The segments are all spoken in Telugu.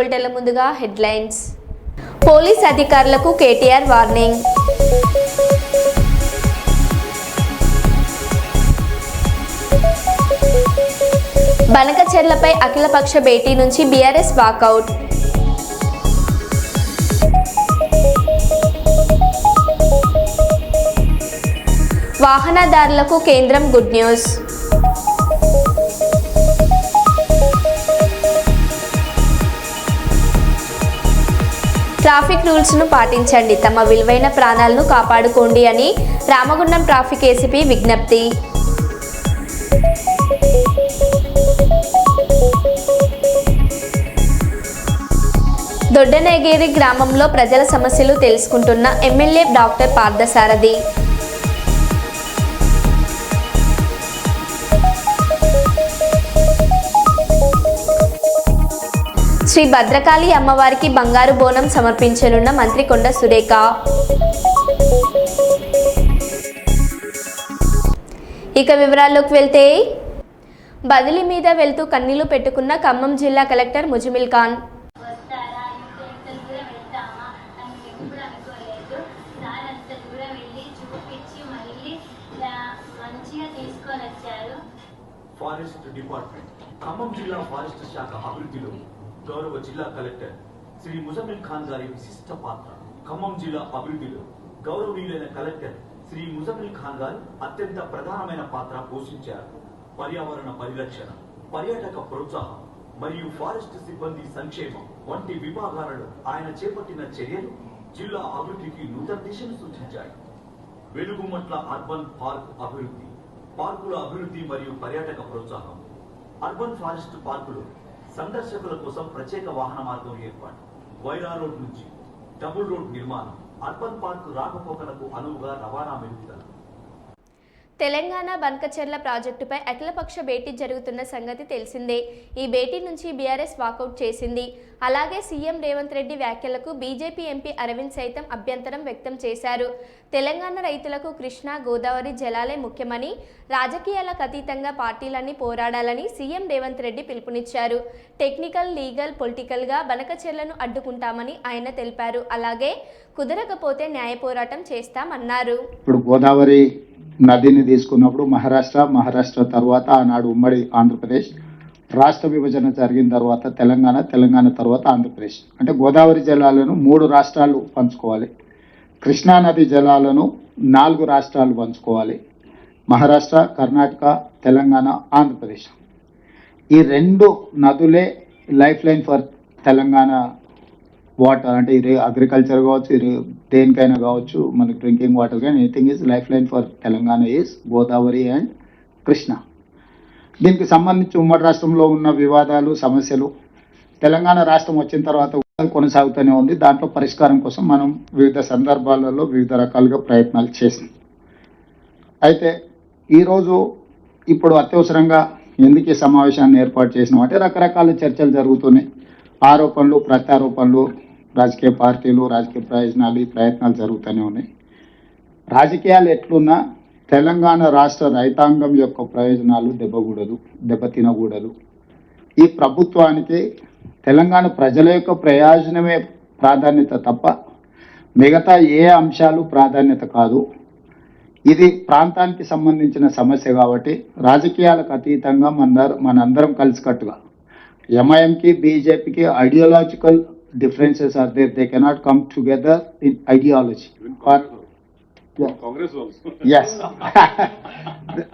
బులెటిన్ల ముందుగా హెడ్లైన్స్. పోలీస్ అధికారులకు కేటీఆర్ వార్నింగ్. బనకచెర్లపై అఖిలపక్ష భేటీ నుంచి బీఆర్ఎస్ వాకౌట్. వాహనదారులకు కేంద్రం గుడ్ న్యూస్. ట్రాఫిక్ రూల్స్ను పాటించండి. తమ విలువైన ప్రాణాలను కాపాడుకోండి అని రామగుండం ట్రాఫిక్ ఏసీపీ విజ్ఞప్తి. దొడ్డనేగేరి గ్రామంలో ప్రజల సమస్యలు తెలుసుకుంటున్న ఎమ్మెల్యే డాక్టర్ పార్థసారథి. శ్రీ భద్రకాళి అమ్మవారికి బంగారు బోనం సమర్పించనున్న మంత్రి కొండ సురేఖ. ఇక వివరాల్లోకి వెళ్తే బదిలీ మీద వెళ్తూ కన్నీళ్ళు పెట్టుకున్న ఖమ్మం జిల్లా collector Muzammil Khan. Forest department Khammam జిల్లా ఫారెస్ట్ శాఖ అభివృద్ధిలో గౌరవ జిల్లా కలెక్టర్ శ్రీ ముజమిల్ ఖాన్ గారి విశిష్ట పాత్ర. ఖమ్మం జిల్లా అభివృద్ధిలో గౌరవనీయులైన కలెక్టర్ శ్రీ ముజమిల్ ఖాన్ గారు అత్యంత ప్రధానమైన పాత్ర పోషించారు. పర్యావరణ పరిరక్షణ పర్యాటక ప్రోత్సాహం మరియు ఫారెస్ట్ సిబ్బంది సంక్షేమం వంటి విభాగాలలో ఆయన చేపట్టిన చర్యలు జిల్లా అభివృద్ధికి నూతన దిశను సూచించాయి. వెలుగుమట్ల అర్బన్ పార్క్ అభివృద్ధి పార్కుల అభివృద్ధి మరియు పర్యాటక ప్రోత్సాహం. అర్బన్ ఫారెస్ట్ పార్కులు సందర్శకుల కోసం ప్రత్యేక వాహన మార్గం ఏర్పాటు. వైరా రోడ్ నుంచి డబుల్ రోడ్ నిర్మాణం. అర్బన్ పార్క్ రాకపోకలకు అనువుగా రవాణా మెరుగుదల. తెలంగాణ బనకచెర్ల ప్రాజెక్టుపై అఖిలపక్ష భేటీ జరుగుతున్న సంగతి తెలిసిందే. ఈ భేటీ నుంచి బీఆర్ఎస్ వాకౌట్ చేసింది. అలాగే సీఎం రేవంత్ రెడ్డి వ్యాఖ్యలకు బీజేపీ ఎంపీ అరవింద్ సైతం అభ్యంతరం వ్యక్తం చేశారు. తెలంగాణ రైతులకు కృష్ణా గోదావరి జలాలే ముఖ్యమని రాజకీయాలకు అతీతంగా పార్టీలన్నీ పోరాడాలని సీఎం రేవంత్ రెడ్డి పిలుపునిచ్చారు. టెక్నికల్ లీగల్ పొలిటికల్గా బనకచెర్లను అడ్డుకుంటామని ఆయన తెలిపారు. అలాగే కుదరకపోతే న్యాయ పోరాటం చేస్తామన్నారు. ఇప్పుడు గోదావరి నదిని తీసుకున్నప్పుడు మహారాష్ట్ర మహారాష్ట్ర తర్వాత ఆనాడు ఉమ్మడి ఆంధ్రప్రదేశ్ రాష్ట్ర విభజన జరిగిన తర్వాత తెలంగాణ తెలంగాణ తర్వాత ఆంధ్రప్రదేశ్. అంటే గోదావరి జలాలను మూడు రాష్ట్రాలు పంచుకోవాలి. కృష్ణా నది జలాలను నాలుగు రాష్ట్రాలు పంచుకోవాలి. మహారాష్ట్ర కర్ణాటక తెలంగాణ ఆంధ్రప్రదేశ్. ఈ రెండు నదులే life line for Telangana water అంటే ఇది అగ్రికల్చర్ కావచ్చు ఇది దేనికైనా కావచ్చు మనకి డ్రింకింగ్ వాటర్ కానీ anything is life line for Telangana is Godavari and Krishna. దీనికి సంబంధించి ఉమ్మడి రాష్ట్రంలో ఉన్న వివాదాలు సమస్యలు తెలంగాణ రాష్ట్రం వచ్చిన తర్వాత కూడా కొనసాగుతూనే ఉంది. దాంట్లో పరిష్కారం కోసం మనం వివిధ సందర్భాలలో వివిధ రకాలుగా ప్రయత్నాలు చేసాం అయితే ఈరోజు ఇప్పుడు అత్యవసరంగా ఎందుకు ఈ సమావేశాన్ని ఏర్పాటు చేసినాం అంటే రకరకాల చర్చలు జరుగుతున్నాయి. ఆరోపణలు ప్రత్యారోపణలు రాజకీయ పార్టీలు రాజకీయ ప్రయోజనాలు ఈ ప్రయత్నాలు జరుగుతూనే ఉన్నాయి. రాజకీయాలు ఎట్లున్నా తెలంగాణ రాష్ట్ర రైతాంగం యొక్క ప్రయోజనాలు దెబ్బకూడదు దెబ్బతినకూడదు ఈ ప్రభుత్వానికి తెలంగాణ ప్రజల యొక్క ప్రయోజనమే ప్రాధాన్యత తప్ప మిగతా ఏ అంశాలు ప్రాధాన్యత కాదు. ఇది ప్రాంతానికి సంబంధించిన సమస్య కాబట్టి రాజకీయాలకు అతీతంగా మన మనందరం కలిసికట్టుగా. ఎంఐఎంకి బీజేపీకి ideological differences are there. They cannot come together in ideology. Or, Yeah. Congress also. yes.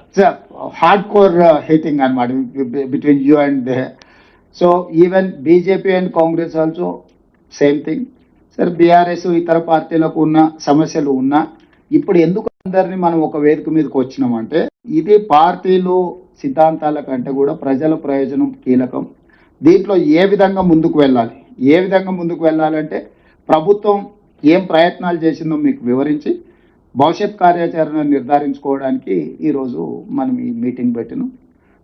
it's a hardcore uh, hating and between you and the. So even BJP and Congress also same thing. Sir BRS ఇతర పార్టీలకు ఉన్న సమస్యలు ఉన్నా ఇప్పుడు ఎందుకు అందరినీ మనం ఒక వేదిక మీదకి వచ్చినామంటే ఇది పార్టీలు సిద్ధాంతాల కంటే కూడా ప్రజల ప్రయోజనం కీలకం దీంట్లో ఏ విధంగా ముందుకు వెళ్ళాలి ఏ విధంగా ముందుకు వెళ్ళాలంటే ప్రభుత్వం ఏం ప్రయత్నాలు చేసిందో మీకు వివరించి భవిష్యత్ కార్యాచరణ నిర్ధారించుకోవడానికి ఈరోజు మనం ఈ మీటింగ్ పెట్టినాం.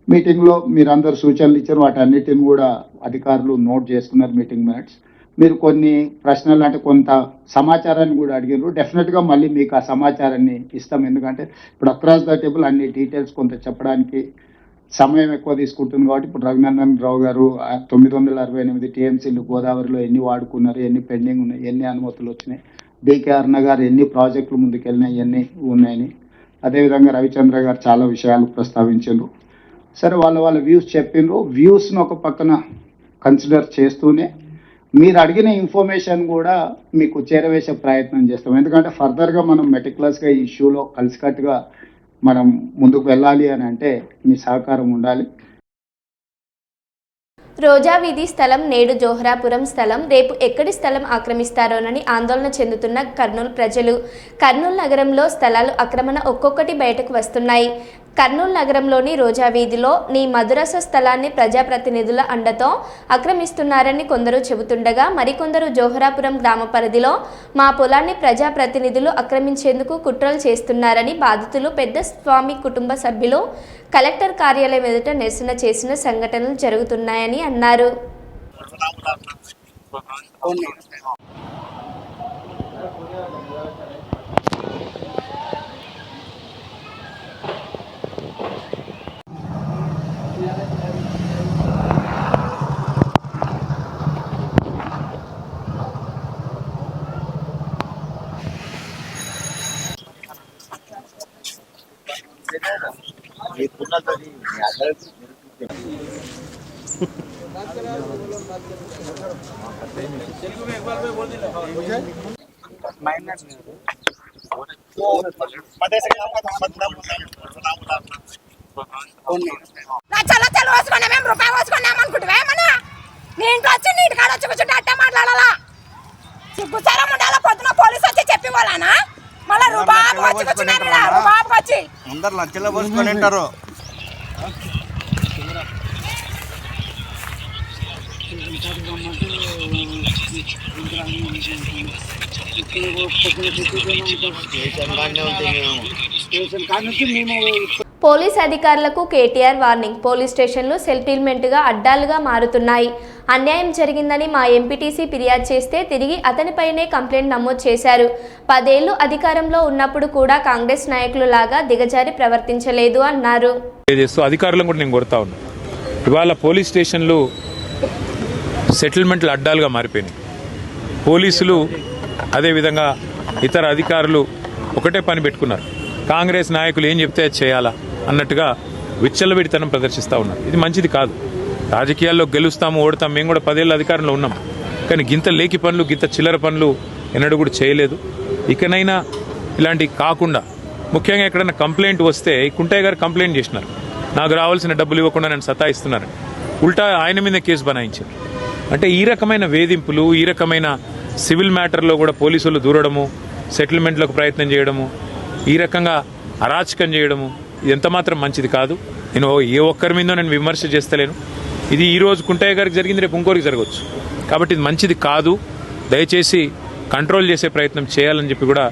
మీటింగ్లో మీరందరూ సూచనలు ఇచ్చారు వాటన్నిటిని కూడా అధికారులు నోట్ చేసుకున్నారు మీటింగ్ మినిట్స్. మీరు కొన్ని ప్రశ్నలు అంటే కొంత సమాచారాన్ని కూడా అడిగారు డెఫినెట్గా మళ్ళీ మీకు ఆ సమాచారాన్ని ఇస్తాం. ఎందుకంటే ఇప్పుడు అక్రాస్ ద టేబుల్ అన్ని డీటెయిల్స్ కొంత చెప్పడానికి సమయం ఎక్కువ తీసుకుంటుంది కాబట్టి ఇప్పుడు రఘునందన్ రావు గారు తొమ్మిది వందల అరవై ఎనిమిది టీఎంసీలు గోదావరిలో ఎన్ని వాడుకున్నారు ఎన్ని పెండింగ్ ఉన్నాయి ఎన్ని అనుమతులు వచ్చినాయి డికే అర్ణ గారు ఎన్ని ప్రాజెక్టులు ముందుకెళ్ళినాయి ఎన్ని ఉన్నాయని. అదేవిధంగా రవిచంద్ర గారు చాలా విషయాలు ప్రస్తావించారు సరే వాళ్ళ వాళ్ళ వ్యూస్ చెప్పిండ్రు. వ్యూస్ను ఒక పక్కన కన్సిడర్ చేస్తూనే మీరు అడిగిన ఇన్ఫర్మేషన్ కూడా మీకు చేరవేసే ప్రయత్నం చేస్తాం. ఎందుకంటే ఫర్దర్గా మనం మెటిక్యులస్గా ఈ ఇష్యూలో కలిసికట్టుగా మనం ముందుకు వెళ్ళాలి అని అంటే మీ సహకారం ఉండాలి. రోజా వీధి స్థలం నేడు జోహరాపురం స్థలం రేపు ఎక్కడి స్థలం ఆక్రమిస్తారోనని ఆందోళన చెందుతున్న కర్నూలు ప్రజలు. కర్నూలు నగరంలో స్థలాలు ఆక్రమణ ఒక్కొక్కటి బయటకు వస్తున్నాయి. కర్నూలు నగరంలోని రోజా వీధిలో నీ మధురస స్థలాన్ని ప్రజాప్రతినిధుల అండతో ఆక్రమిస్తున్నారని కొందరు చెబుతుండగా మరికొందరు జోహరాపురం గ్రామ పరిధిలో మా పొలాన్ని ప్రజాప్రతినిధులు ఆక్రమించేందుకు కుట్రలు చేస్తున్నారని బాధితులు పెద్ద స్వామి కుటుంబ సభ్యులు కలెక్టర్ కార్యాలయం ఎదుట నిరసన చేసిన సంఘటనలు జరుగుతున్నాయని అన్నారు. లక్షల లక్షలు పోసుకున్నా మేము రూపాయి ఏమన్నా? నీ ఇంట్లో వచ్చి నీ ఇంటికాడ వచ్చి కూర్చుంటే అట్టే మాట్లాడాలా? సిగ్గుసారం ఉండాలా? పొద్దున పోలీసు వచ్చి చెప్పి వాళ్ళనా మళ్ళీ రూబాబు వచ్చి కూర్చున్నారు వచ్చి అందరు లక్షల్లో పోసుకొని ఉంటారు. పోలీస్ అధికారులకు కేటీఆర్ వార్నింగ్. పోలీస్ స్టేషన్లు సెటిల్మెంట్గా అడ్డాలుగా మారుతున్నాయి. అన్యాయం జరిగిందని మా ఎంపీటీసీ ఫిర్యాదు చేస్తే తిరిగి అతనిపైనే కంప్లైంట్ నమోదు చేశారు. పదేళ్ళు అధికారంలో ఉన్నప్పుడు కూడా కాంగ్రెస్ నాయకులు లాగా దిగజారి ప్రవర్తించలేదు అన్నారు. అధికారులను కూడా నేను కొడతా ఉన్నా. ఇవాళ పోలీస్ స్టేషన్లు సెటిల్మెంట్లు అడ్డాలుగా మారిపోయినాయి. పోలీసులు అదేవిధంగా ఇతర అధికారులు ఒకటే పని పెట్టుకున్నారు. కాంగ్రెస్ నాయకులు ఏం చెప్తే చేయాలా? అన్నట్టుగా విచ్చలవిడితనం ప్రదర్శిస్తూ ఉన్నారు. ఇది మంచిది కాదు. రాజకీయాల్లో గెలుస్తాము ఓడతాం మేము కూడా పదేళ్ళ అధికారంలో ఉన్నాం. కానీ గింత లేకి పనులు గింత చిల్లర పనులు ఎన్నడూ కూడా చేయలేదు. ఇకనైనా ఇలాంటివి కాకుండా ముఖ్యంగా ఎక్కడైనా కంప్లైంట్ వస్తే కుంటయ్య గారు కంప్లైంట్ చేసినారు. నాకు రావాల్సిన డబ్బులు ఇవ్వకుండా నన్ను సతాయిస్తున్నారు. ఉల్టా ఆయన మీద కేసు బనాయించారు. అంటే ఈ రకమైన వేధింపులు ఈ రకమైన సివిల్ మ్యాటర్లో కూడా పోలీసులు దూరడము సెటిల్మెంట్లకు ప్రయత్నం చేయడము ఈ రకంగా అరాచకం చేయడము ఎంత మాత్రం మంచిది కాదు. నేను ఏ ఒక్కరి మీద నేను విమర్శ చేస్తలేను. ఇది ఈ రోజు కుంటయ్య గారికి జరిగింది రేపు ఇంకోరికి జరగవచ్చు. కాబట్టి ఇది మంచిది కాదు. దయచేసి కంట్రోల్ చేసే ప్రయత్నం చేయాలని చెప్పి కూడా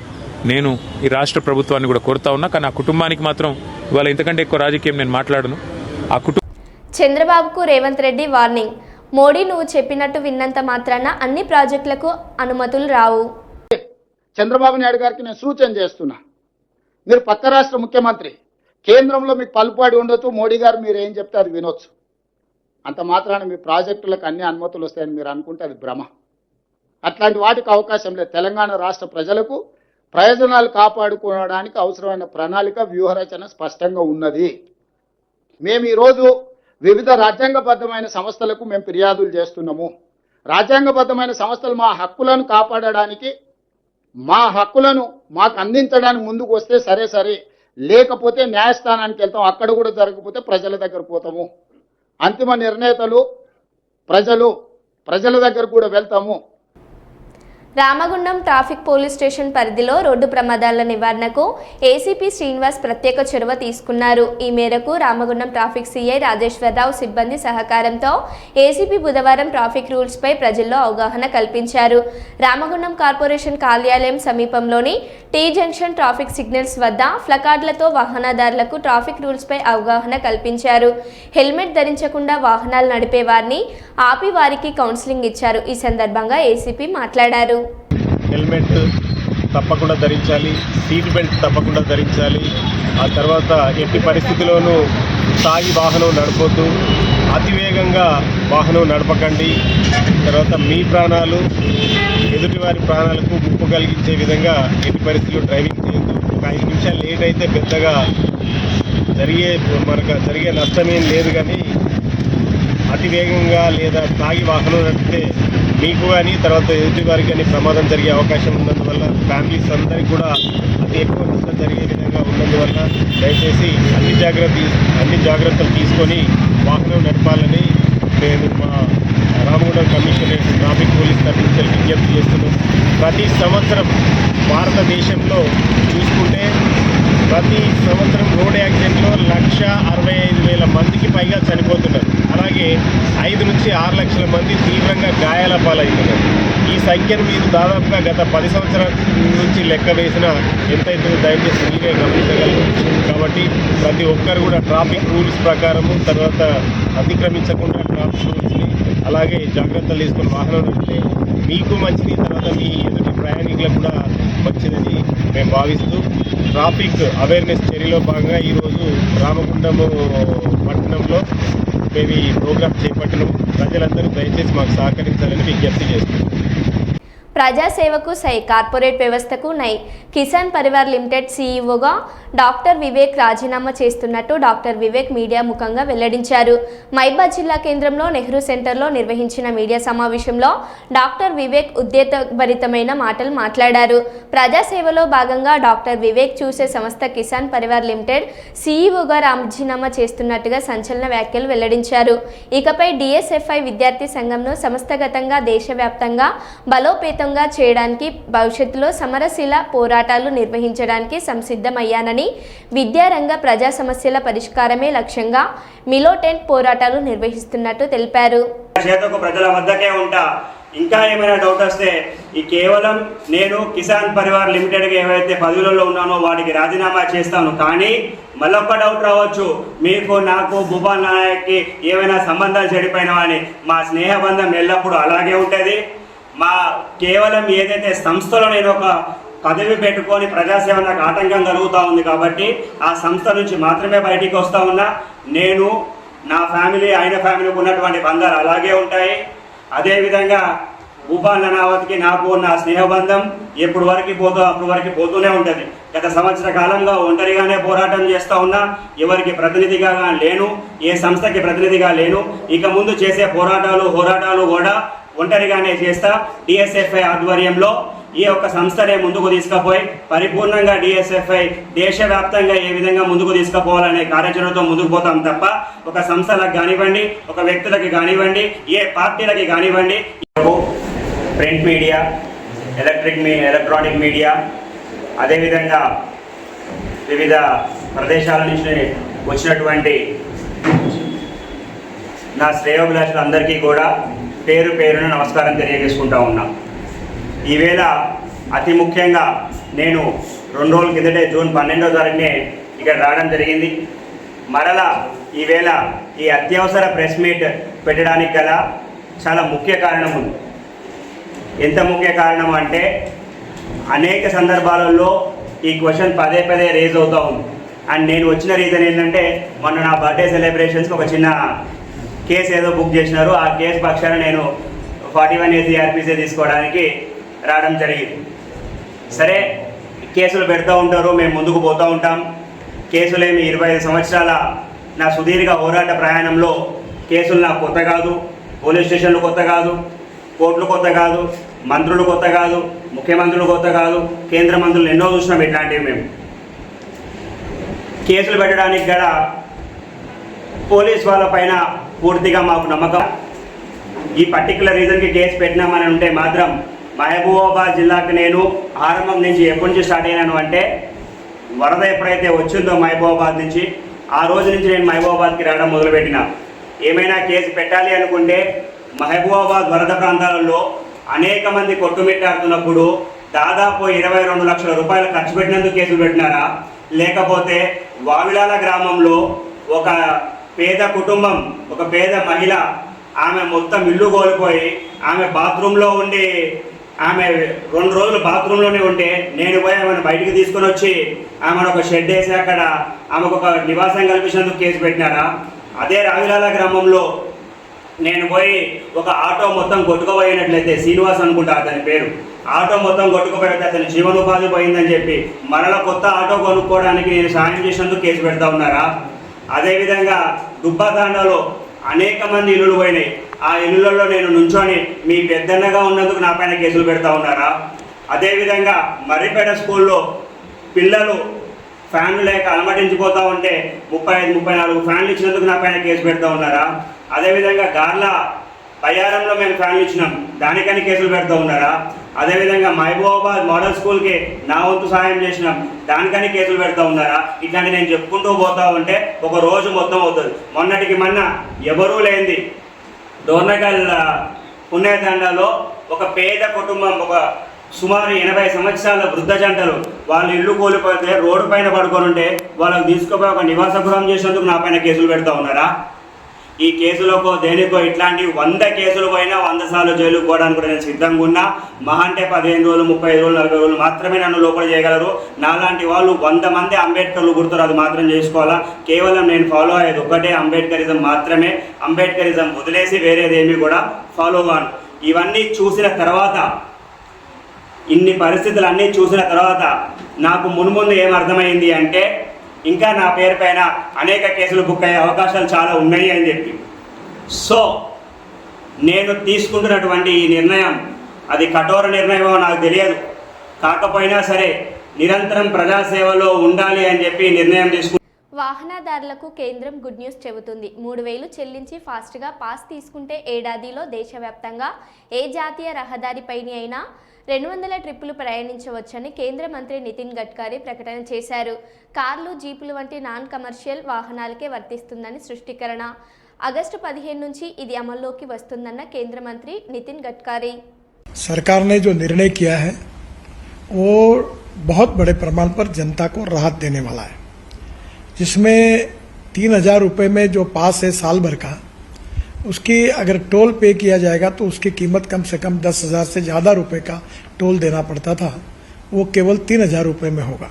నేను ఈ రాష్ట్ర ప్రభుత్వాన్ని కూడా కోరుతా ఉన్నా. కానీ ఆ కుటుంబానికి మాత్రం ఇవాళ ఇంతకంటే ఎక్కువ రాజకీయం నేను మాట్లాడను. ఆ కుటుంబం చంద్రబాబుకు రేవంత్ రెడ్డి వార్నింగ్. మోడీ నువ్వు చెప్పినట్టు విన్నంత మాత్రాన అన్ని ప్రాజెక్టులకు అనుమతులు రావు. చంద్రబాబు నాయుడు గారికి నేను సూచన చేస్తున్నా. మీరు పక్క రాష్ట్ర ముఖ్యమంత్రి కేంద్రంలో మీకు పలుపాడి ఉండొచ్చు. మోడీ గారు మీరు ఏం చెప్తే అది వినొచ్చు. అంత మాత్రాన మీ ప్రాజెక్టులకు అన్ని అనుమతులు వస్తాయని మీరు అనుకుంటే అది భ్రమ. అట్లాంటి వాటికి అవకాశం లేదు. తెలంగాణ రాష్ట్ర ప్రజలకు ప్రయోజనాలు కాపాడుకోవడానికి అవసరమైన ప్రణాళిక వ్యూహరచన స్పష్టంగా ఉన్నది. మేము ఈరోజు వివిధ రాజ్యాంగబద్ధమైన సంస్థలకు మేము ఫిర్యాదులు చేస్తున్నాము. రాజ్యాంగబద్ధమైన సంస్థలు మా హక్కులను కాపాడడానికి మా హక్కులను మాకు అందించడానికి ముందుకు వస్తే సరే సరే లేకపోతే న్యాయస్థానానికి వెళ్తాం అక్కడ కూడా జరగకపోతే ప్రజల దగ్గర పోతాము. అంతిమ నిర్ణేతలు ప్రజలు ప్రజల దగ్గర కూడా వెళ్తాము. రామగుండం ట్రాఫిక్ పోలీస్ స్టేషన్ పరిధిలో రోడ్డు ప్రమాదాల నివారణకు ఏసీపీ శ్రీనివాస్ ప్రత్యేక చొరవ తీసుకున్నారు. ఈ మేరకు రామగుండం ట్రాఫిక్ సీఐ రాజేశ్వరరావు సిబ్బంది సహకారంతో ఏసీపీ బుధవారం ట్రాఫిక్ రూల్స్పై ప్రజల్లో అవగాహన కల్పించారు. రామగుండం కార్పొరేషన్ కార్యాలయం సమీపంలోని టీ జంక్షన్ ట్రాఫిక్ సిగ్నల్స్ వద్ద ఫ్లకార్డులతో వాహనదారులకు ట్రాఫిక్ రూల్స్పై అవగాహన కల్పించారు. హెల్మెట్ ధరించకుండా వాహనాలు నడిపే వారిని ఆపి వారికి కౌన్సిలింగ్ ఇచ్చారు. ఈ సందర్భంగా ఏసీపీ మాట్లాడారు. హెల్మెట్ తప్పకుండా ధరించాలి సీట్ బెల్ట్ తప్పకుండా ధరించాలి. ఆ తర్వాత ఎట్టి పరిస్థితిలోనూ తాగి వాహనం నడపొద్దు. అతివేగంగా వాహనం నడపకండి. తర్వాత మీ ప్రాణాలు ఎదుటివారి ప్రాణాలకు ముప్పు కలిగించే విధంగా ఎట్టి పరిస్థితుల్లో డ్రైవింగ్ చేయొద్దు. ఒక ఐదు నిమిషాలు లేట్ అయితే పెద్దగా జరిగే మనకు జరిగే నష్టమేం లేదు కానీ అతి వేగంగా లేదా తాగి వాహనం నడిపితే మీకు కానీ తర్వాత ఎదుటి వారికి కానీ ప్రమాదం జరిగే అవకాశం ఉన్నందువల్ల ఫ్యామిలీస్ అందరికీ కూడా అతి ఎక్కువ నష్టం జరిగే విధంగా ఉన్నందువల్ల దయచేసి అన్ని జాగ్రత్త అన్ని జాగ్రత్తలు తీసుకొని వాహనం నడపాలని నేను మా రామగుండం కమిషనరేట్ ట్రాఫిక్ పోలీస్ తరఫు నుంచి విజ్ఞప్తి చేస్తున్నాం. ప్రతి సంవత్సరం భారతదేశంలో చూసుకుంటే ప్రతి సంవత్సరం రోడ్ యాక్సిడెంట్లో లక్ష అరవై ఐదు వేల మందికి పైగా చనిపోతున్నారు. అలాగే ఐదు నుంచి ఆరు లక్షల మంది తీవ్రంగా గాయాల పాలవుతున్నారు ఈ సంఖ్యను మీరు దాదాపుగా గత పది సంవత్సరాల నుంచి లెక్క వేసిన ఎంతైతే దయచేసి మీరే గమనించగలరు. కాబట్టి ప్రతి ఒక్కరు కూడా ట్రాఫిక్ రూల్స్ ప్రకారము తర్వాత అతిక్రమించకుండా ట్రాఫిక్ రూల్స్ని అలాగే జాగ్రత్తలు తీసుకుని వాహనం నడిపితే మీకు మంచిది తర్వాత మీ ఎదుటి ప్రయాణికులకు కూడా మంచిదని మేము భావిస్తూ ట్రాఫిక్ అవేర్నెస్ చర్యలో భాగంగా ఈరోజు రామగుండము పట్టణంలో మేము ఈ ప్రోగ్రాం చేపట్టడం ప్రజలందరూ దయచేసి మాకు సహకరించాలని విజ్ఞప్తి చేస్తున్నాం. ప్రజాసేవకు సై కార్పొరేట్ వ్యవస్థకు నై. కిసాన్ పరివార్ లిమిటెడ్ సీఈఓగా డాక్టర్ వివేక్ రాజీనామా చేస్తున్నట్టు డాక్టర్ వివేక్ మీడియా ముఖంగా వెల్లడించారు. మైబాద్ జిల్లా కేంద్రంలో నెహ్రూ సెంటర్లో నిర్వహించిన మీడియా సమావేశంలో డాక్టర్ వివేక్ ఉద్దేతభరితమైన మాటలు మాట్లాడారు. ప్రజాసేవలో భాగంగా డాక్టర్ వివేక్ చూసే సంస్థ కిసాన్ పరివార్ లిమిటెడ్ సీఈఓగా రాజీనామా చేస్తున్నట్టుగా సంచలన వ్యాఖ్యలు వెల్లడించారు. ఇకపై డిఎస్ఎఫ్ఐ విద్యార్థి సంఘంను సంస్థగతంగా దేశవ్యాప్తంగా బలోపేతం బలోపేతంగా చేయడానికి భవిష్యత్తులో సమరశీల పోరాటాలు నిర్వహించడానికి సంసిద్ధమయ్యానని విద్యారంగ ప్రజా సమస్యల పరిష్కారమే లక్ష్యంగా మిలోటెంట్ పోరాటాలు నిర్వహిస్తున్నట్టు తెలిపారు. ప్రజల వద్దకే ఉంటా. ఇంకా ఏమైనా డౌట్ వస్తే ఈ కేవలం నేను కిసాన్ పరివార్ లిమిటెడ్గా ఏవైతే పదవులలో ఉన్నానో వాటికి రాజీనామా చేస్తాను. కానీ మళ్ళొక్క డౌట్ రావచ్చు. మీకు నాకు భూపాల్ నాయక్కి ఏమైనా సంబంధాలు చెడిపోయినావా అని మా స్నేహబంధం ఎల్లప్పుడూ అలాగే ఉంటుంది. మా కేవలం ఏదైతే సంస్థలో నేను ఒక పదవి పెట్టుకొని ప్రజాసేవ నాకు ఆటంకం కలుగుతూ ఉంది కాబట్టి ఆ సంస్థ నుంచి మాత్రమే బయటికి వస్తూ ఉన్నా నేను నా ఫ్యామిలీ ఆయన ఫ్యామిలీకి ఉన్నటువంటి బంధాలు అలాగే ఉంటాయి. అదేవిధంగా భూపాల్ నానావత్కి నాకు ఉన్న స్నేహబంధం ఎప్పుడు వరకు పోతూ అప్పుడు వరకు పోతూనే ఉంటుంది. గత సంవత్సర కాలంగా ఒంటరిగానే పోరాటం చేస్తూ ఉన్నా ఎవరికి ప్రతినిధిగా లేను ఏ సంస్థకి ప్రతినిధిగా లేను. ఇక ముందు చేసే పోరాటాలు పోరాటాలు కూడా ఒంటరిగానే చేస్తా. డిఎస్ఎఫ్ఐ ఆధ్వర్యంలో ఈ యొక్క సంస్థనే ముందుకు తీసుకుపోయి పరిపూర్ణంగా డిఎస్ఎఫ్ఐ దేశవ్యాప్తంగా ఏ విధంగా ముందుకు తీసుకుపోవాలనే కార్యాచరణతో ముందుకు పోతాం తప్ప ఒక సంస్థలకు కానివ్వండి ఒక వ్యక్తులకి కానివ్వండి ఏ పార్టీలకి కానివ్వండి ప్రింట్ మీడియా ఎలక్ట్రిక్ మీ ఎలక్ట్రానిక్ మీడియా అదేవిధంగా వివిధ ప్రదేశాల నుంచి వచ్చినటువంటి నా శ్రేయోభిలాషులందరికీ కూడా పేరు పేరున నమస్కారం తెలియజేసుకుంటా ఉన్నా. ఈవేళ అతి ముఖ్యంగా నేను రెండు రోజుల కిందటే జూన్ పన్నెండో తారీఖునే ఇక్కడ రావడం జరిగింది. మరలా ఈవేళ ఈ అత్యవసర ప్రెస్ మీట్ పెట్టడానికి గల చాలా ముఖ్య కారణం ఉంది. ఎంత ముఖ్య కారణం అంటే అనేక సందర్భాలలో ఈ క్వశ్చన్ పదే పదే రేజ్ అవుతూ ఉంది. అండ్ నేను వచ్చిన రీజన్ ఏంటంటే మొన్న నా బర్త్డే సెలబ్రేషన్స్కి ఒక చిన్న కేసు ఏదో బుక్ చేసినారు ఆ కేసు పక్షాన నేను ఫార్టీ వన్ ఏసీఆర్పీసీ తీసుకోవడానికి రావడం జరిగింది. సరే కేసులు పెడతా ఉంటారు మేము ముందుకు పోతూ ఉంటాం. కేసులేమి ఇరవై ఐదు సంవత్సరాల నా సుదీర్ఘ పోరాట ప్రయాణంలో కేసులు నాకు కొత్త కాదు పోలీస్ స్టేషన్లు కొత్త కాదు కోర్టులు కొత్త కాదు మంత్రులు కొత్త కాదు ముఖ్యమంత్రులు కొత్త కాదు కేంద్ర మంత్రులు ఎన్నో చూసినాం ఇట్లాంటివి మేము. కేసులు పెట్టడానికి గల పోలీస్ వాళ్ళ పైన పూర్తిగా మాకు నమ్మకం. ఈ పర్టికులర్ రీజన్కి కేసు పెట్టినామని ఉంటే మాత్రం మహబూబాబాద్ జిల్లాకు నేను ఆరంభం నుంచి ఎప్పటి నుంచి స్టార్ట్ అయినాను అంటే వరద ఎప్పుడైతే వచ్చిందో మహబూబాబాద్ నుంచి ఆ రోజు నుంచి నేను మహబూబాబాద్కి రావడం మొదలుపెట్టిన. ఏమైనా కేసు పెట్టాలి అనుకుంటే మహబూబాబాద్ వరద ప్రాంతాలలో అనేక మంది కొట్టుమిట్టాడుతున్నప్పుడు దాదాపు ఇరవై రెండు లక్షల రూపాయలు ఖర్చు పెట్టినందుకు కేసులు పెట్టినారా? లేకపోతే వావిలాల గ్రామంలో ఒక పేద కుటుంబం ఒక పేద మహిళ ఆమె మొత్తం ఇల్లు కోల్పోయి ఆమె బాత్రూంలో ఉండి ఆమె రెండు రోజులు బాత్రూంలోనే ఉంటే నేను పోయి ఆమెను బయటికి తీసుకొని వచ్చి ఆమెను ఒక షెడ్ వేసి అక్కడ ఆమెకు ఒక నివాసం కల్పించినందుకు కేసు పెట్టినారా? అదే రావిలాల గ్రామంలో నేను పోయి ఒక ఆటో మొత్తం కొట్టుకుపోయినట్లయితే శ్రీనివాస్ అనుకుంటా అతని పేరు. ఆటో మొత్తం కొట్టుకుపోయితే అతని జీవనోపాధి పోయిందని చెప్పి మరలా కొత్త ఆటో కొనుక్కోవడానికి నేను సాయం చేసినందుకు కేసు పెడతా ఉన్నారా? అదేవిధంగా దుబ్బాతాండలో అనేక మంది ఇల్లులు పోయినాయి. ఆ ఇల్లులలో నేను నుంచొని మీ పెద్దన్నగా ఉన్నందుకు నా పైన కేసులు పెడతా ఉన్నారా? అదేవిధంగా మర్రిపేట స్కూల్లో పిల్లలు ఫ్యాన్లు లేక అలమటించిపోతూ ఉంటే ముప్పై ఐదు ముప్పై నాలుగు ఫ్యాన్లు ఇచ్చినందుకు నా పైన కేసు పెడతా ఉన్నారా? అదేవిధంగా గార్ల బయ్యారంలో మేము ఫ్యాన్లు ఇచ్చినాం. దానికని కేసులు పెడతా ఉన్నారా? అదేవిధంగా మహబూబాబాద్ మోడల్ స్కూల్కి నా వంతు సహాయం చేసినాం దానికని కేసులు పెడతా ఉన్నారా? ఇట్లాంటి నేను చెప్పుకుంటూ పోతా ఉంటే ఒక రోజు మొత్తం అవుతుంది. మొన్నటికి మొన్న ఎవరూ లేనిది డోర్నగల్ పుణ్యతండాలో ఒక పేద కుటుంబం ఒక సుమారు ఎనభై సంవత్సరాల వృద్ధ జంటలు వాళ్ళ ఇల్లు కోల్పోతే రోడ్డు పైన పడుకొని ఉంటే వాళ్ళకి తీసుకుపోయి ఒక నివాస గృహం చేసినందుకు నా పైన కేసులు పెడతా ఉన్నారా? ఈ కేసులకో దేనికో ఇట్లాంటి వంద కేసులు పోయినా వంద సార్లు జైలుకు పోవడానికి కూడా నేను సిద్ధంగా ఉన్నా. మహా అంటే పదిహేను రోజులు ముప్పై ఐదు రోజులు నలభై రోజులు మాత్రమే నన్ను లోపల చేయగలరు. నాలాంటి వాళ్ళు వంద మంది అంబేద్కర్లు గుర్తురు అది మాత్రం చేసుకోవాలా? కేవలం నేను ఫాలో అయ్యేది ఒకటే అంబేద్కరిజం మాత్రమే. అంబేద్కరిజం వదిలేసి వేరేదేమీ కూడా ఫాలో కాను. ఇవన్నీ చూసిన తర్వాత ఇన్ని పరిస్థితులు అన్నీ చూసిన తర్వాత నాకు మున్ముందు ఏం అర్థమైంది అంటే ఇంకా నా పేరు పైన అనేక కేసులు బుక్ అయ్యే అవకాశాలు చాలా ఉన్నాయి అని చెప్పి. సో నేను తీసుకుంటున్నటువంటి ఈ నిర్ణయం అది కఠోర నిర్ణయమో నాకు తెలియదు. కాకపోయినా సరే నిరంతరం ప్రజాసేవలో ఉండాలి అని చెప్పి నిర్ణయం తీసుకు వాహనదారులకు కేంద్రం గుడ్ న్యూస్ చెబుతుంది. మూడు వేలు చెల్లించి ఫాస్ట్గా పాస్ తీసుకుంటే ఏడాదిలో దేశవ్యాప్తంగా ఏ జాతీయ రహదారిపైన అయినా రెండు వందల ట్రిప్పులు ప్రయాణించవచ్చని కేంద్ర మంత్రి నితిన్ గడ్కరీ ప్రకటన చేశారు కార్లు జీపులు వంటి నాన్ కమర్షియల్ వాహనాలకే వర్తిస్తుందని సృష్టికరణ ఆగస్టు పదిహేను నుంచి ఇది అమల్లోకి వస్తుందన్న కేంద్ర మంత్రి నితిన్ గడ్కరీ सरकार ने जो निर्णय किया है वो बहुत बड़े प्रमाण पर जनता को राहत देने वाला है जिसमें तीन हजार रुपये में जो पास है साल भर का उसकी अगर टोल पे किया जाएगा तो उसकी कीमत कम से कम दस हज़ार से ज़्यादा रुपए का टोल देना पड़ता था। वो केवल तीन हज़ार रुपये में होगा।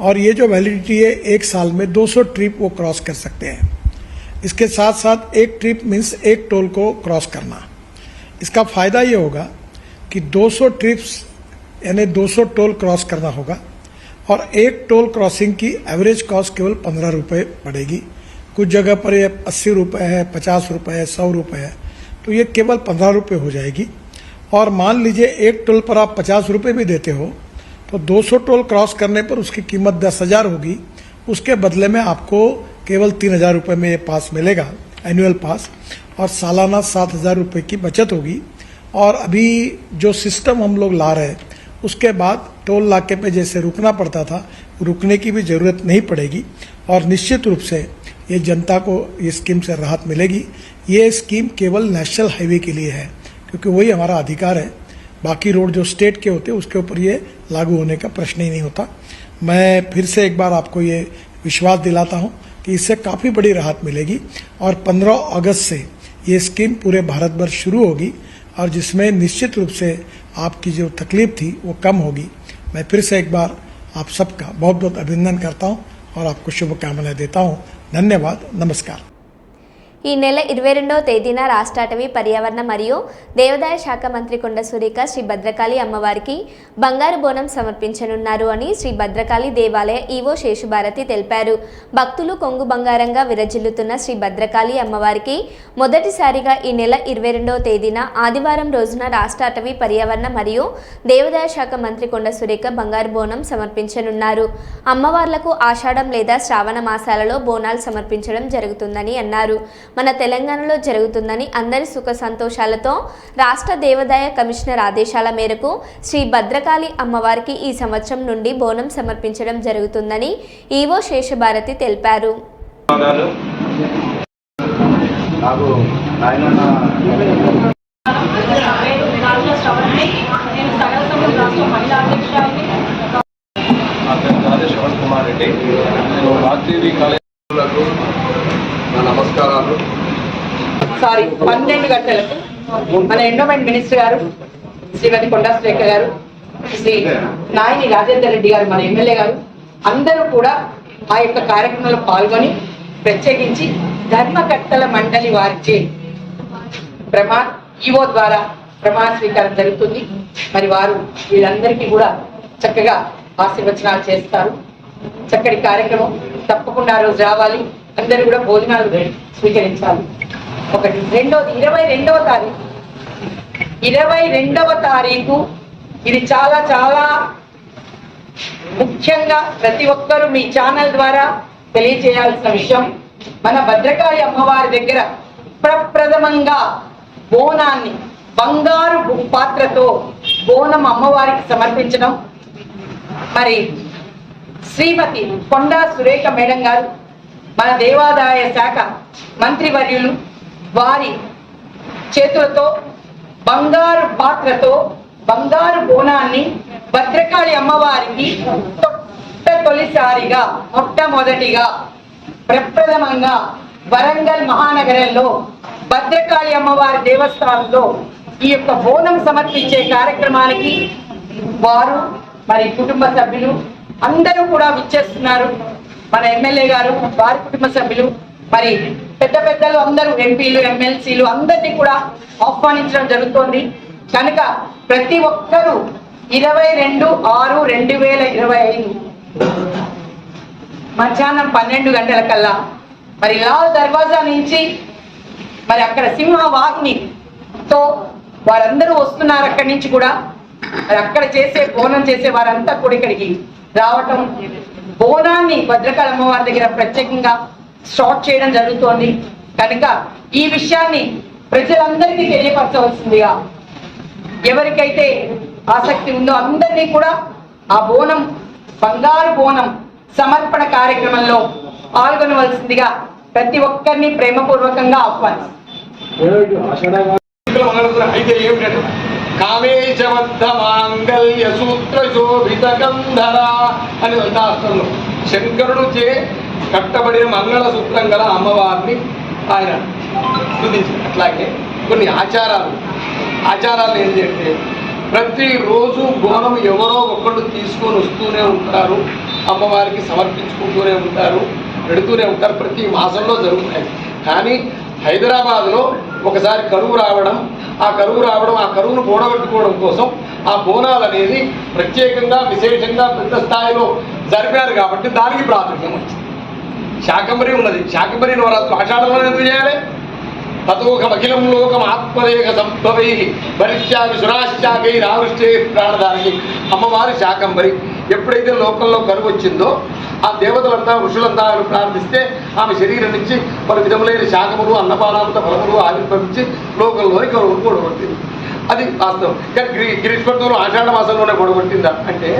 और ये जो वैलिडिटी है, एक साल में 200 ट्रिप वो क्रॉस कर सकते हैं। इसके साथ साथ एक ट्रिप मीन्स एक टोल को क्रॉस करना। इसका फ़ायदा ये होगा कि 200 ट्रिप्स यानी 200 टोल क्रॉस करना होगा। और एक टोल क्रॉसिंग की एवरेज कॉस्ट केवल पंद्रह रुपये पड़ेगी। कुछ जगह पर ये अस्सी रुपये है, पचास रुपये है, सौ रुपये है तो ये केवल पंद्रह रुपये हो जाएगी। और मान लीजिए एक टोल पर आप पचास रुपये भी देते हो तो 200 टोल क्रॉस करने पर उसकी कीमत दस हज़ार होगी। उसके बदले में आपको केवल तीन हज़ार रुपये में ये पास मिलेगा एनुअल पास, और सालाना सात हज़ार रुपये की बचत होगी। और अभी जो सिस्टम हम लोग ला रहे हैं, उसके बाद टोल नाके पे जैसे रुकना पड़ता था, रुकने की भी ज़रूरत नहीं पड़ेगी। और निश्चित रूप से ये जनता को ये स्कीम से राहत मिलेगी। ये स्कीम केवल नेशनल हाईवे के लिए है, क्योंकि वही हमारा अधिकार है। बाकी रोड जो स्टेट के होते हैं, उसके ऊपर ये लागू होने का प्रश्न ही नहीं होता। मैं फिर से एक बार आपको ये विश्वास दिलाता हूँ कि इससे काफ़ी बड़ी राहत मिलेगी, और 15 अगस्त से ये स्कीम पूरे भारत भर शुरू होगी, और जिसमें निश्चित रूप से आपकी जो तकलीफ़ थी, वो कम होगी। मैं फिर से एक बार आप सबका बहुत बहुत अभिनंदन करता हूँ, और आपको शुभकामनाएँ देता हूँ। धन्यवाद नमस्कार। ఈ నెల ఇరవై రెండవ తేదీన రాష్ట్ర అటవీ పర్యావరణ మరియు దేవాదాయ శాఖ మంత్రి కొండ సురేఖ శ్రీ భద్రకాళి అమ్మవారికి బంగారు బోనం సమర్పించనున్నారు అని శ్రీ భద్రకాళి దేవాలయ ఈవో శేషుభారతి తెలిపారు. భక్తులు కొంగు బంగారంగా విరజిల్లుతున్న శ్రీ భద్రకాళి అమ్మవారికి మొదటిసారిగా ఈ నెల ఇరవై రెండవ తేదీన ఆదివారం రోజున రాష్ట్ర అటవీ పర్యావరణ మరియు దేవాదాయ శాఖ మంత్రి కొండ సురేఖ బంగారు బోనం సమర్పించనున్నారు. అమ్మవార్లకు ఆషాఢం లేదా శ్రావణ మాసాలలో బోనాలు సమర్పించడం జరుగుతుందని అన్నారు. మన తెలంగాణలో జరుగుతుందని అందరి సుఖ సంతోషాలతో రాష్ట్ర దేవాదాయ కమిషనర్ ఆదేశాల మేరకు శ్రీ భద్రకాళి అమ్మవారికి ఈ సంవత్సరం నుండి బోనం సమర్పించడం జరుగుతుందని ఈవో శేషభారతి తెలిపారు. కుమార్ రెడ్డి. నేను నమస్కారాలు సారీ పన్నెండు గంటలకు మన ఎండోమెంట్ మినిస్టర్ గారు శ్రీమతి కొండా సురేఖ గారు శ్రీ నాయని రాజేందర్ రెడ్డి గారు మన ఎమ్మెల్యే గారు అందరూ కూడా ఆ యొక్క కార్యక్రమంలో పాల్గొని ప్రత్యేకించి ధర్మకర్తల మండలి వారిచే ప్రమా ఈవో ద్వారా ప్రమాణ స్వీకారం జరుగుతుంది. మరి వారు వీళ్ళందరికీ కూడా చక్కగా ఆశీర్వచనాలు చేస్తారు. చక్కటి కార్యక్రమం తప్పకుండా రోజు రావాలి. అందరూ కూడా భోజనాలు స్వీకరించాలి. ఒకటి. రెండోది ఇరవై రెండవ తారీఖు. ఇరవై రెండవ తారీఖు. ఇది చాలా చాలా ముఖ్యంగా ప్రతి ఒక్కరూ మీ ఛానల్ ద్వారా తెలియజేయాల్సిన విషయం. మన భద్రకాళి అమ్మవారి దగ్గర ప్రప్రథమంగా బోనాన్ని బంగారు పాత్రతో బోనం అమ్మవారికి సమర్పించడం. మరి శ్రీమతి కొండా సురేఖ మేడం గారు మన దేవాదాయ శాఖ మంత్రివర్యులు వారి చేతులతో బంగారు పాత్రతో బంగారు బోనాన్ని భద్రకాళి అమ్మవారికి తొట్ట తొలిసారిగా మొట్టమొదటిగా ప్రప్రథమంగా వరంగల్ మహానగరంలో భద్రకాళి అమ్మవారి దేవస్థానంలో ఈ యొక్క బోనం సమర్పించే కార్యక్రమానికి వారు మరి కుటుంబ సభ్యులు అందరూ కూడా విచ్చేస్తున్నారు. మన ఎమ్మెల్యే గారు వారి కుటుంబ సభ్యులు మరి పెద్ద పెద్దలు అందరూ ఎంపీలు ఎమ్మెల్సీలు అందరినీ కూడా ఆహ్వానించడం జరుగుతోంది. కనుక ప్రతి ఒక్కరూ ఇరవై రెండు ఆరు రెండు వేల ఇరవై ఐదు మధ్యాహ్నం పన్నెండు గంటల కల్లా మరి లాల్ దర్వాజా నుంచి మరి అక్కడ సింహ వాహినితో వారందరూ వస్తున్నారు అక్కడి నుంచి కూడా. మరి అక్కడ చేసే బోనం చేసే వారంతా కూడా ఇక్కడికి రావటం బోనాన్ని భద్రకాళి అమ్మవారి దగ్గర ప్రత్యేకంగా స్టార్ట్ చేయడం జరుగుతోంది. కనుక ఈ విషయాన్ని ప్రజలందరికీ తెలియపరచవలసిందిగా ఎవరికైతే ఆసక్తి ఉందో అందరినీ కూడా ఆ బోనం బంగారు బోనం సమర్పణ కార్యక్రమంలో పాల్గొనవలసిందిగా ప్రతి ఒక్కరిని ప్రేమపూర్వకంగా ఆహ్వానిస్తాం అయితే ఏమిటంటే కామేశబద్ధ మాంగళ్య సూత్ర శోభిత గంధర అని శాస్త్రంలో శంకరుడు చే కట్టబడిన మంగళ సూత్రం గల అమ్మవారిని ఆయన స్థుతించారు. అట్లాగే కొన్ని ఆచారాలు. ఆచారాలు ఏం చేస్తే ప్రతిరోజు బోనం ఎవరో ఒకళ్ళు తీసుకొని వస్తూనే ఉంటారు అమ్మవారికి సమర్పించుకుంటూనే ఉంటారు. పెడుతూనే ఉంటారు. ప్రతి మాసంలో జరుగుతాయి. కానీ హైదరాబాద్లో ఒకసారి కరువు రావడం ఆ కరువు రావడం ఆ కరువును కూడబెట్టుకోవడం కోసం ఆ బోనాలు అనేది ప్రత్యేకంగా విశేషంగా పెద్ద స్థాయిలో జరిపారు కాబట్టి దానికి ప్రాచుర్యం వచ్చింది. శాకంబరి ఉన్నది. శాకంబరి నవరాత్రులు ఆషాఢంలో ఎందుకు చేయాలి? తతోకమఖిలం లోకం ఆత్మదేహ సంభవై భరిష్యామి సురాశ్చాకై రావిష్టే ప్రాణదానికి అమ్మవారి శాకంబరి ఎప్పుడైతే లోకంలో కరువు వచ్చిందో ఆ దేవతలంతా ఋషులంతా ఆమెను ప్రార్థిస్తే ఆమె శరీరం నుంచి పలు విధములైన శాకములు అన్నపానాంత ఫలములు ఆవిర్భవించి లోకంలోని కరువును కూడగొట్టింది అది వాస్తవం. కానీ గిరి గిరీశ్వరంలో ఆషాఢ మాసంలోనే కూడగొట్టిందా అంటే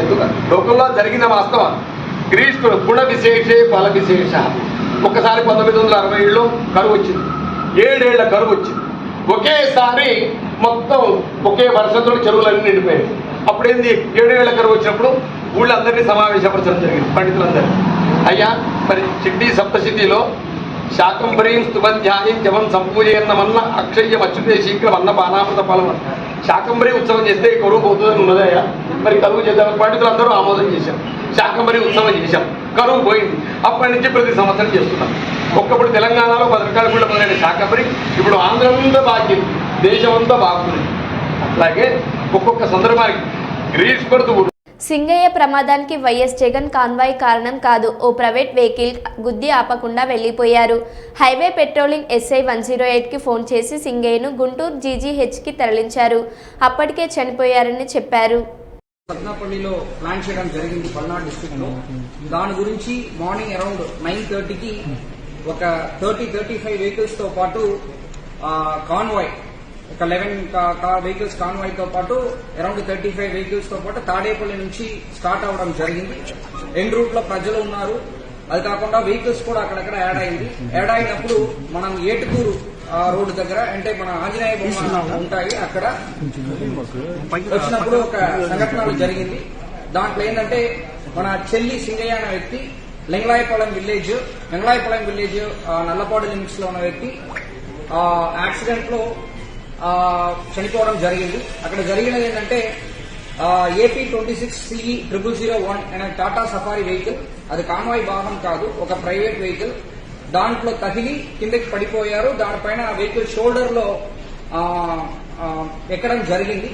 ఎందుకు? లోకంలో జరిగిన వాస్తవం గ్రీష్ముడు గుణ విశేషే ఫల విశేష. ఒక్కసారి పంతొమ్మిది వందల అరవై ఏడులో కరువు వచ్చింది ఏడేళ్ళ కరువు వచ్చింది ఒకేసారి మొత్తం ఒకే వర్షంతో చెరువులన్నీ నిండిపోయాయి. అప్పుడేంది? ఏడేళ్ళ కరువు వచ్చినప్పుడు ఊళ్ళందరినీ సమావేశపరచడం జరిగింది పండితులందరినీ. అయ్యా మరి సిద్ధి సప్తసిద్ధిలో శాకంబరీం స్తుమధ్యాయం జవం సంపూజయన్నమన్న అక్షయ్యం అచ్యుతే శీఘ్రం అన్న పానామృత ఫలం శాకంబరి ఉత్సవం చేస్తే కరువు పోతుందని ఉన్నదయ్యా. మరి కరువు చేద్దాం పండితులందరూ ఆమోదం చేశారు. శాకంబరి ఉత్సవం చేశాం. కరువు పోయింది. అప్పటి నుంచి ప్రతి సంవత్సరం చేస్తున్నాం. ఒక్కప్పుడు తెలంగాణలో భద్రకాళి గుళ్ళ మొదలైన శాఖపరి ఇప్పుడు ఆంధ్రంతా బాధ్యత దేశమంతా బాగుంది. అట్లాగే ఒక్కొక్క సందర్భానికి గ్రీస్ పడుతూ సింగయ్య ప్రమాదానికి వైఎస్ జగన్ కాన్వాయ్ కారణం కాదు. ఓ ప్రైవేట్ వెహికల్ గుద్ది ఆపకుండా వెళ్ళిపోయారు highway patrolling SI one zero ఎయిట్కి ఫోన్ చేసి సింగయ్యను గుంటూరు జీజీహెచ్కి తరలించారు. అప్పటికే చనిపోయారని చెప్పారు. సత్నాపల్లిలో ప్లాన్ చేయడం జరిగింది పల్నాడు డిస్టిక్లో. దాని గురించి మార్నింగ్ అరౌండ్ నైన్ థర్టీకి ఒక థర్టీ థర్టీ ఫైవ్ వెహికల్స్తో పాటు కాన్వాయ్ ఒక లెవెన్ వెహికల్స్ కాన్వాయ్తో పాటు అరౌండ్ థర్టీ ఫైవ్ వెహికల్స్తో పాటు తాడేపల్లి నుంచి స్టార్ట్ అవడం జరిగింది. ఎండ్ రూట్లో ప్రజలు ఉన్నారు. అది కాకుండా వెహికల్స్ కూడా అక్కడక్కడ యాడ్ అయింది. యాడ్ అయినప్పుడు మనం ఏటుకూరు ఆ రోడ్డు దగ్గర అంటే మన ఆంజనేయ బొమ్మ ఉంటాయి అక్కడ వచ్చినప్పుడు ఒక సంఘటన జరిగింది. దాంట్లో ఏంటంటే మన చెల్లి సింగయ్య అనే వ్యక్తి లింగలాయపాలెం విలేజ్ లింగలాయపాలెం విలేజ్ నల్లపాడు లిమిట్స్లో ఉన్న వ్యక్తి ఆ యాక్సిడెంట్లో చనిపోవడం జరిగింది. అక్కడ జరిగినది ఏంటంటే AP twenty six CE triple zero one అనే టాటా సఫారీ వెహికల్ అది కాన్వాయ్ భాగం కాదు ఒక ప్రైవేట్ వెహికల్. దాంట్లో తగిలి కిందకి పడిపోయారు. దానిపైన ఆ వెహికల్ షోల్డర్లో ఎక్కడం జరిగింది.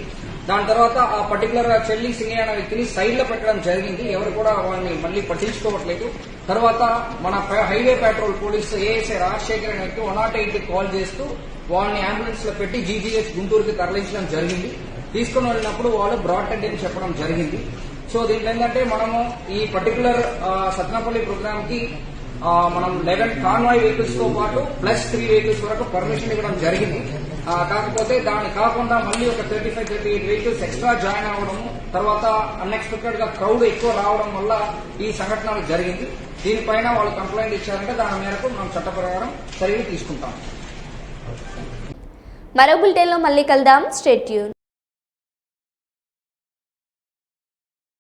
దాని తర్వాత ఆ పర్టికులర్ చెల్లి సింగయ్య అనే వ్యక్తిని సైడ్లో పెట్టడం జరిగింది. ఎవరు కూడా వాళ్ళని మళ్ళీ పట్టించుకోవట్లేదు. తర్వాత మన highway petrol police ASI Rajasekhar అనే వ్యక్తి వన్ నాట్ ఎయిట్ కాల్ చేస్తూ వాళ్ళని అంబులెన్స్లో పెట్టి జీజీహెచ్ గుంటూరుకి తరలించడం జరిగింది. తీసుకుని వెళ్ళినప్పుడు వాళ్ళు బ్రాడ్ అని చెప్పడం జరిగింది. సో దీంట్లో ఏంటంటే మనము ఈ పర్టికులర్ సత్నాపల్లి ప్రోగ్రామ్కి మనం లెవెన్ కాన్వాయ్ వెహికల్స్తో పాటు ప్లస్ త్రీ వెహికల్స్ వరకు పర్మిషన్ ఇవ్వడం జరిగింది. కాకపోతే దాన్ని కాకుండా మళ్ళీ ఒక thirty five thirty eight vehicles extra join అవ్వడము తర్వాత అన్ఎక్స్పెక్టెడ్గా క్రౌడ్ ఎక్కువ రావడం వల్ల ఈ సంఘటన జరిగింది. దీనిపైన వాళ్ళు కంప్లైంట్ ఇచ్చారంటే దాని మేరకు మనం చట్ట ప్రకారం చర్యలు తీసుకుంటాం. మరో బులెటిన్లో మళ్ళీ కలుద్దాం. స్టేట్